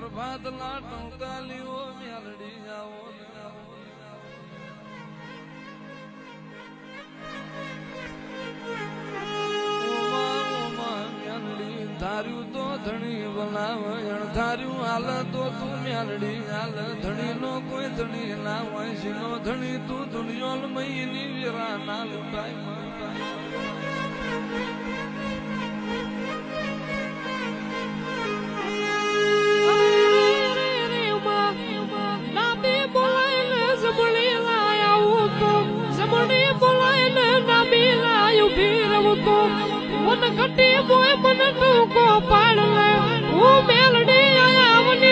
પ્રભાત લાટો કાલીઓ મ્યાલડી આવો ધાર્યું તો ધણી બોલાવે ધાર્યું હાલ તો તું મ્યાલડી હાલ ધણી નો કોઈ ધણી ના હોય ધણી તું દુનિયોલ મયની વીરા ના લૂંટાય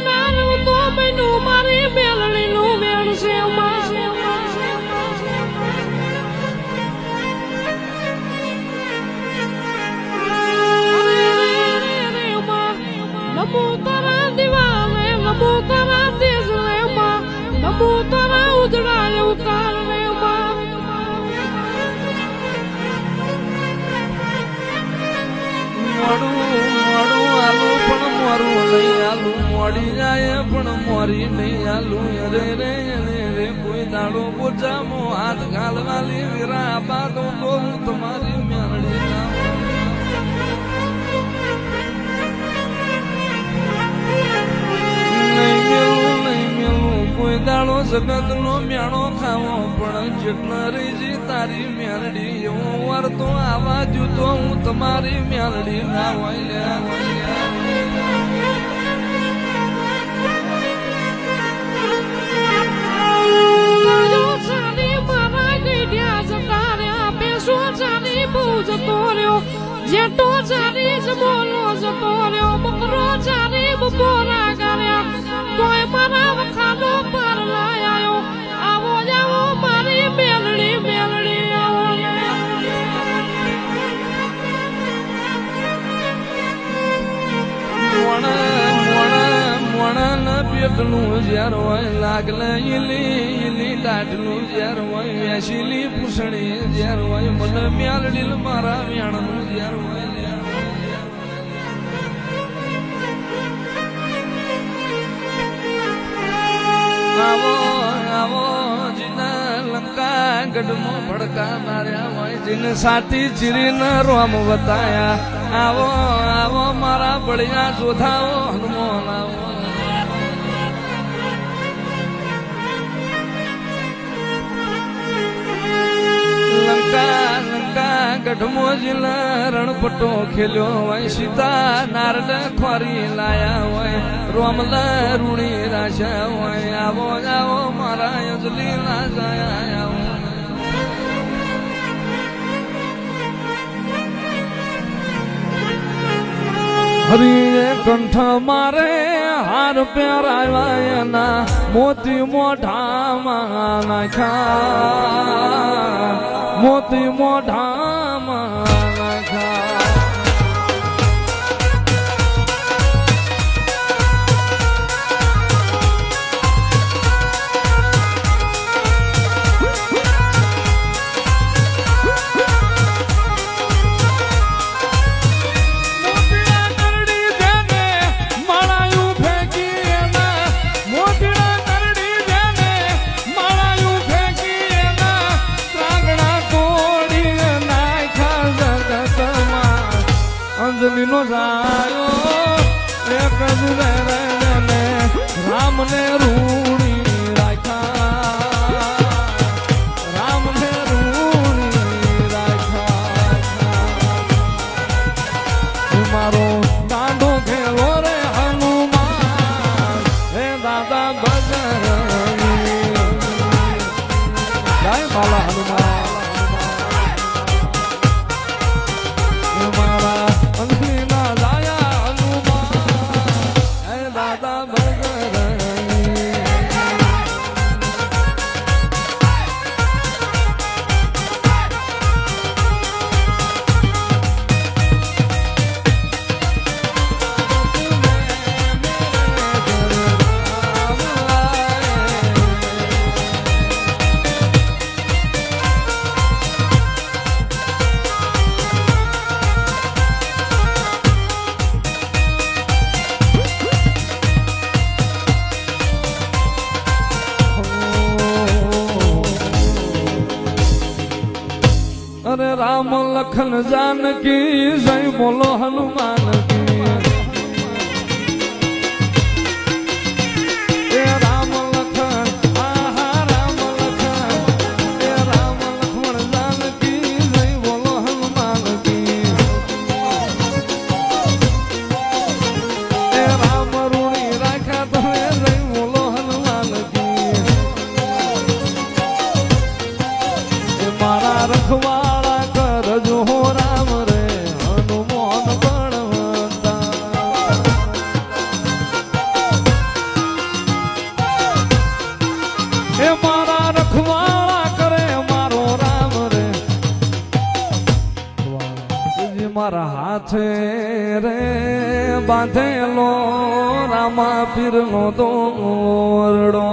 નાનું તો મેનું મારી મેલડી નું છે આલું મોડી જાય પણ મોરી નહીં આલું. રે, અરે રે, કોઈ દાડો પોચામો હાથ ઘાલવાલી વીરા બાદો બોલ તમારી મ્યાણી કોઈ દાડો જગત નો મ્યાણો ખાવો. પણ જેટલા રીજી તારી મેલડી એવો વાર તો આવા જુ તો હું તમારી મેલડી ના હોય ચાલી બહુ જતો રહ્યો જેટો જારી જ બોલો જતો રહ્યો બકરો ચાલી બપોરા કર્યા તોય મારા વખાનો પર આવ્યો આવો મારી મેલડી મેલડી આવો. મોણાના પેટનું ઝેર હોય, લાગલે ઈલી ઈલી રોમ બતાયા. આવો આવો મારા બળિયા જોધાઓ હનુમાન લંકા લંકા, ગઢમો જીલા રણપટો ખેલ્યો હોય, સીતા નારદ ખોરી લાયા હોય, રોમલા રૂણી રાશા હોય, આવો આવો, મારા યજલી રાજા આવો હરિએ કંઠ મારે, હાર પહેરાવ્યા ના મોતી મોઢામાં નાખ્યા. મોતી મોઢામાં અંજલિનો જાયો એક જ રે રે વિઠ્ઠલ જાનકી જય બોલો હનુમાન કી છે રે બાંધેલો રામા પીરનો દોરડો.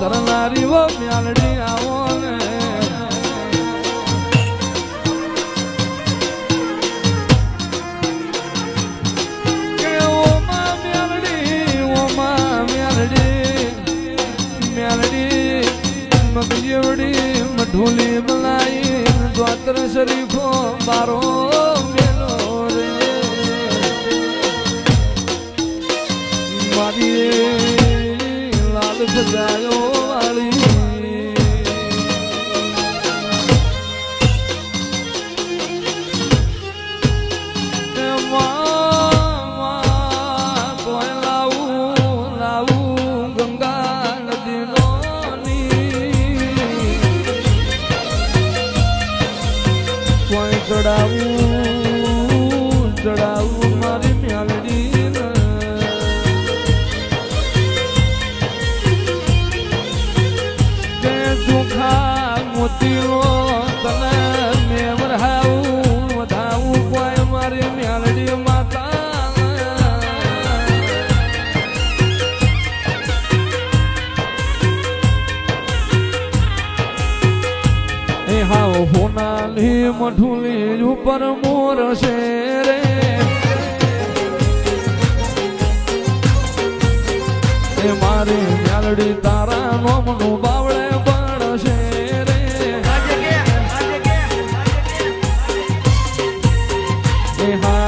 ધરનારી વો મ્યાલડી આવો ને ઢોલી બલાઈ દ્વાત્ર શરીફો બારો ચડાવું ચડાવું મારી મ્યાલડી તે ચોખા હોનાલી મઠુલી ઉપર મોર છે રે. એ મારી મ્યાલડી તારા નોમનું બાવળે પણ છે રે. એ હા